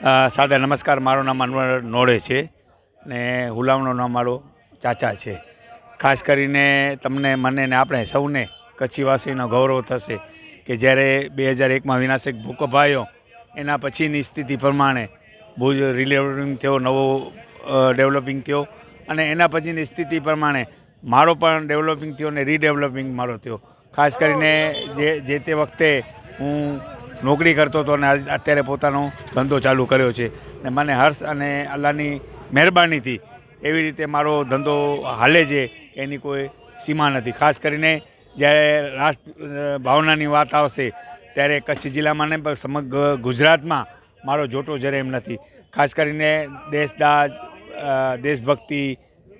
સાદા નમસ્કાર, મારું નામ અનવર નોડે છે ને હુલામણો નામ મારો ચાચા છે. ખાસ કરીને તમને, મને ને આપણે સૌને કચ્છીવાસીનો ગૌરવ થશે કે જ્યારે બે હજાર એકમાં વિનાશક ભૂકંપ આવ્યો, એના પછીની સ્થિતિ પ્રમાણે ભુજ રિલેવિંગ થયો, નવો ડેવલપિંગ થયો અને એના પછીની સ્થિતિ પ્રમાણે મારો પણ ડેવલપિંગ થયો ને રીડેવલપિંગ મારો થયો. ખાસ કરીને જે જે તે વખતે હું નોકરી કરતો હતો અને અત્યારે પોતાનો ધંધો ચાલુ કર્યો છે. ને મને હર્ષ અને અલ્લાહની મહેરબાનીથી એવી રીતે મારો ધંધો હાલે છે એની કોઈ સીમા નથી. ખાસ કરીને જ્યારે રાષ્ટ્ર ભાવનાની વાત આવશે ત્યારે કચ્છ જિલ્લામાં ને સમગ્ર ગુજરાતમાં મારો જોટો જરે એમ નથી. ખાસ કરીને દેશદાજ દેશભક્તિ,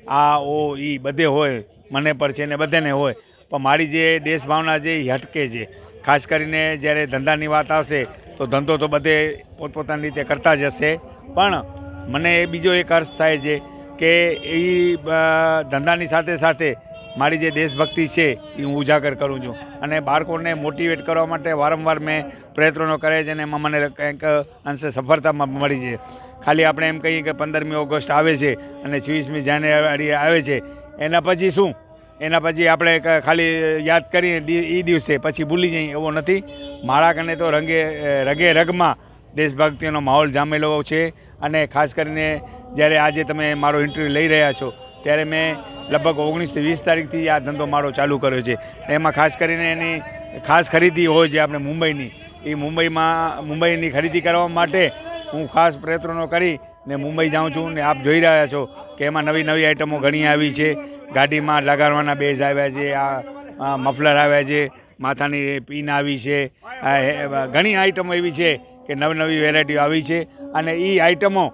આ, ઓ, ઈ બધે હોય, મને પર છે ને બધાને હોય. પણ મારી જે દેશ ભાવના છે એ હટકે છે. ખાસ કરીને જ્યારે ધંધાની વાત આવશે, તો ધંધો તો બધે પોતપોતાની રીતે કરતા જ હશે. પણ મને એ બીજો એક અર્થ થાય છે કે એ ધંધાની સાથે સાથે મારી જે દેશભક્તિ છે, એ હું ઉજાગર કરું છું. અને બાળકોને મોટિવેટ કરવા માટે વારંવાર મેં પ્રયત્નો કરે છે અને એમાં મને કંઈક અંશે સફળતા મળી છે. ખાલી આપણે એમ કહીએ કે પંદરમી ઓગસ્ટ આવે છે અને છવ્વીસમી જાન્યુઆરી આવે છે. એના પછી શું? એના પછી આપણે ખાલી યાદ કરીએ એ દિવસે. પછી ભૂલી જઈએ, એવો નથી. મારા કને તો રંગે રગે રગમાં દેશભક્તિનો માહોલ જામેલો છે. અને ખાસ કરીને જ્યારે આજે તમે મારો ઇન્ટરવ્યૂ લઈ રહ્યા છો, ત્યારે મેં લગભગ ઓગણીસથી વીસ તારીખથી આ ધંધો મારો ચાલુ કર્યો છે. એમાં ખાસ કરીને એની ખાસ ખરીદી હોય છે આપણે મુંબઈની, એ મુંબઈમાં, મુંબઈની ખરીદી કરવા માટે હું ખાસ પ્રયત્નો કરી ને મુંબઈ જાઉં છું ને આપ જોઈ રહ્યા છો કે એમાં નવી નવી આઈટમો ઘણી આવી છે. ગાડીમાં લગાડવાના બેઝ આવ્યા છે, આ મફલર આવ્યા છે, માથાની પિન આવી છે ઘણી આઈટમો એવી છે કે નવી નવી વેરાયટીઓ આવી છે અને એ આઈટમો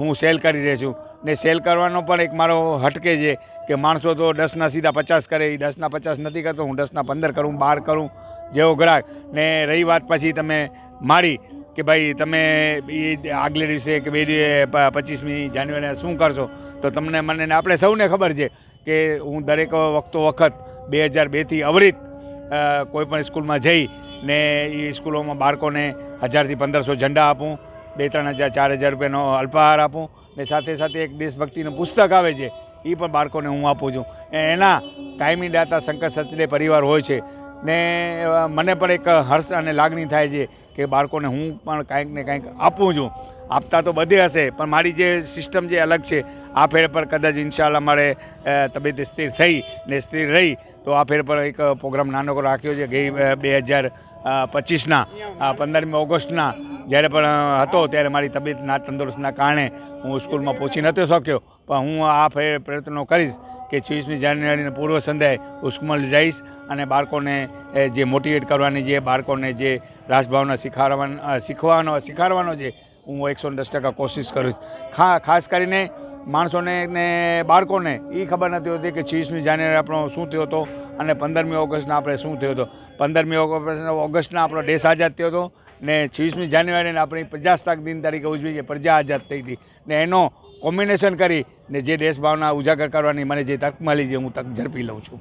હું સેલ કરી રહ્યો છું. ને સેલ કરવાનો પણ એક મારો હટકે છે કે માણસો તો દસના સીધા પચાસ કરે એ દસના પચાસ નથી કરતો, હું દસના પંદર કરું, બાર કરું, જેવો ગ્રાહક. ને રહી વાત પછી તમે મારી કે ભાઈ તમે એ આગલે દિવસે કે બે દિવસે પચીસમી જાન્યુઆરીને શું કરશો? તો તમને મને આપણે સૌને ખબર છે કે હું દરેક વખતો વખત બે હજાર બેથી અવરિત કોઈપણ સ્કૂલમાં જઈ ને એ સ્કૂલોમાં બાળકોને હજારથી પંદરસો ઝંડા આપું, બે ત્રણ હજાર, ચાર હજાર રૂપિયાનો અલ્પાહાર આપું ને સાથે સાથે એક દેશભક્તિનું પુસ્તક આવે છે એ પણ બાળકોને હું આપું છું. એના કાયમી દાતા શંકર સચદે પરિવાર હોય છે ને મને પણ એક હર્ષ અને લાગણી થાય છે કે બાળકોને હું પણ કાંઈક ને કાંઈક આપું છું. આપતા તો બધે હશે, પણ મારી જે સિસ્ટમ જે અલગ છે, આ ફેર પર કદાચ ઇન્શાલ્લાહ મારે તબિયત સ્થિર થઈ ને સ્થિર રહી, તો આ ફેર પર એક પ્રોગ્રામ નાનકડો રાખ્યો છે ગઈ બે હજાર પચીસના પંદરમી ઓગસ્ટના જ્યારે પણ હતો ત્યારે મારી તબિયત ના તંદુરસ્તના કારણે હું સ્કૂલમાં પહોંચી નહોતો શક્યો. પણ હું આ પ્રયત્નો કરીશ કે છવ્વીસમી જાન્યુઆરીને પૂર્વ સંધ્યાએ ઉસ્કમલ જઈશ અને બાળકોને જે મોટિવેટ કરવાની જે બાળકોને જે રાષ્ટ્રભાવના શીખવાડવાનો શીખવાનો, શીખવાડવાનો જે, હું એકસો દસ ટકા કોશિશ કરીશ. ખા, ખાસ કરીને માણસોને ને બાળકોને એ ખબર નથી હોતી કે છવ્વીસમી જાન્યુઆરી આપણો શું થયો હતો અને પંદરમી ઓગસ્ટના આપણે શું થયો હતો. પંદરમી ઓગસ્ટ ઓગસ્ટના આપણો દેશ આઝાદ થયો હતો ને છવ્વીસમી જાન્યુઆરીને આપણી પ્રજાસત્તાક દિન તરીકે ઉજવી છે પ્રજા આઝાદ થઈ હતી. ને એનો કોમ્બિનેશન કરી ને જે દેશ ભાવના ઉજાગર કરવાની મને જે તક મળી છે, હું તક ઝડપી લઉં છું.